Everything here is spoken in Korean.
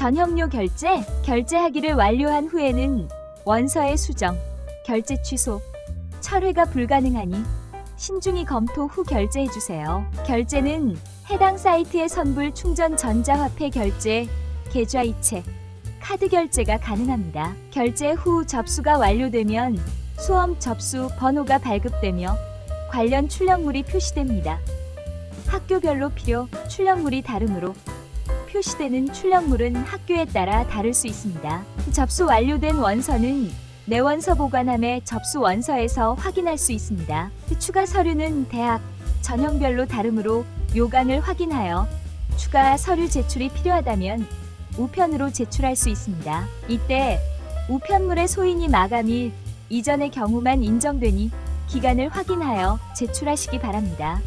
전형료 결제, 결제하기를 완료한 후에는 원서의 수정, 결제 취소, 철회가 불가능하니 신중히 검토 후 결제해 주세요. 결제는 해당 사이트의 선불 충전 전자화폐 결제, 계좌 이체, 카드 결제가 가능합니다. 결제 후 접수가 완료되면 수험 접수 번호가 발급되며 관련 출력물이 표시됩니다. 학교별로 필요, 출력물이 다르므로 표시되는 출력물은 학교에 따라 다를 수 있습니다. 접수 완료된 원서는 내원서 보관함의 접수 원서에서 확인할 수 있습니다. 추가 서류는 대학, 전형별로 다르므로 요강을 확인하여 추가 서류 제출이 필요하다면 우편으로 제출할 수 있습니다. 이때 우편물의 소인이 마감일 이전의 경우만 인정되니 기간을 확인하여 제출하시기 바랍니다.